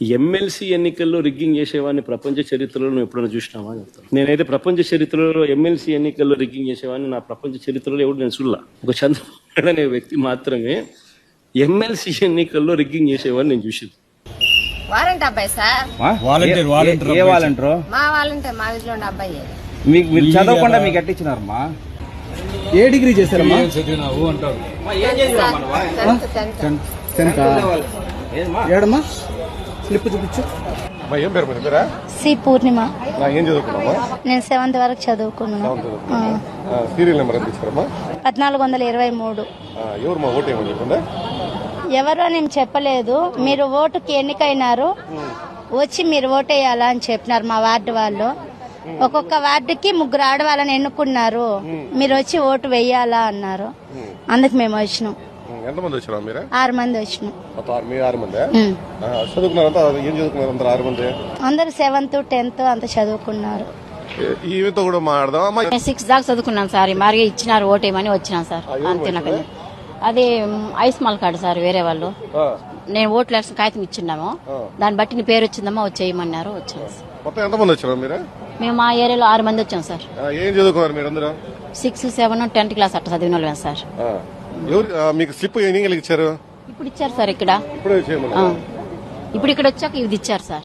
MLC ఎన్నికల్లో rigging చేసేవాడిని ప్రపంచ చరిత్రలో నువ్వు ఎప్పుడైనా చూసినావా అని చెప్తాను. నేనైతే ప్రపంచ చరిత్రలో ఎమ్మెల్సీ ఎన్నికల్లో రిగ్గింగ్ చేసేవాడిని నా ప్రపంచ చరిత్రలో ఎవరు నేను చూడలా. ఒక చంద్రబాబు అనే వ్యక్తి మాత్రమే ఎమ్మెల్సీ ఎన్నికల్లో రిగ్గింగ్ చేసేవాడిని నేను చూసింది. వారంటీ అబ్బాయి సార్. వాలంటీర్ వాలంటీర్ ఏ వాలంటీర్? మా వాలంటీ మా వీధిలో ఉండే అబ్బాయి మీకు మీరు చదవకుండా మీకు ఎట్టిచ్చినారమ్మా? ఏ డిగ్రీ చేశారమ్మా? చదివినావు అంటారు. టెన్త్ టెన్త్ టెన్త్ ఏడమ్మా? స్లిప్ చూపించు. ఏం పేరు మీ పేరా? సి పూర్ణిమ. నా ఏం చదువుకున్నామా నేను సెవెంత్ వరకు చదువుకున్నాను. సీరియల్ నెంబర్ ఎంత ఇచ్చారమ్మా? పద్నాలుగు వందల ఇరవై మూడు. ఎవరు మా ఓటు ఏమని చెప్పండి ఎవరో నేను చెప్పలేదు. మీరు ఓటుకి ఎన్నికైనారు. వచ్చి మీరు ఓటేయాలా అని చెప్పినారు మా వార్డు వాళ్ళు. ఒక్కొక్క వార్డుకి ముగ్గురు ఆడవాళ్ళని ఎన్నుకున్నారు. మీరు వచ్చి ఓటు వెయ్యాలా అన్నారు. అందుకు మేము వచ్చినాం. ఎంతమంది వచ్చారా మీరే? ఆరు మంది వచ్చినాం. మొత్తం ఆరు- మీ ఆరు మంది. చదువుకున్నారంతా? ఏం చదువుకున్నారు అందరు ఆరు మంది? అందరు సెవెంత్ టెన్త్ అంత చదువుకున్నారు. ఈమెతో కూడా మాట్లాడదాం సిక్స్ దాకా చదువుకున్నాను సార్. మరి ఇచ్చినారు ఓటేయమని వచ్చినాను సార్. అంతే నాకు అది మ్, ఐస్ మాల్ కార్డు సార్ వేరే వాళ్ళు. ఆ, నేను ఓట్లు వేసిన కాగితం ఇచ్చిన్నాము దాన్ని బట్టి నీ పేరు వచ్చిందమ్మా వచ్చేయమన్నారు వచ్చాను సార్. మొత్తం ఎంతమంది వచ్చారా మీరే? మేము మా ఏరియాలో ఆరు మంది వచ్చాం సార్. ఏం చదువుకున్నారు మీరు అందరూ సిక్స్ సెవెన్ టెన్త్ క్లాస్ అట్లా చదివిన వాళ్ళం సార్. ఆ, ఎవరు ఆ, మీకు స్లిప్ ఎన్ని ఇచ్చారు? ఇప్పుడు ఇచ్చారు సార్ ఇక్కడ. ఇప్పుడే చేయమన్నారు ఇప్పుడు ఇక్కడ వచ్చాక ఇది ఇచ్చారు సార్.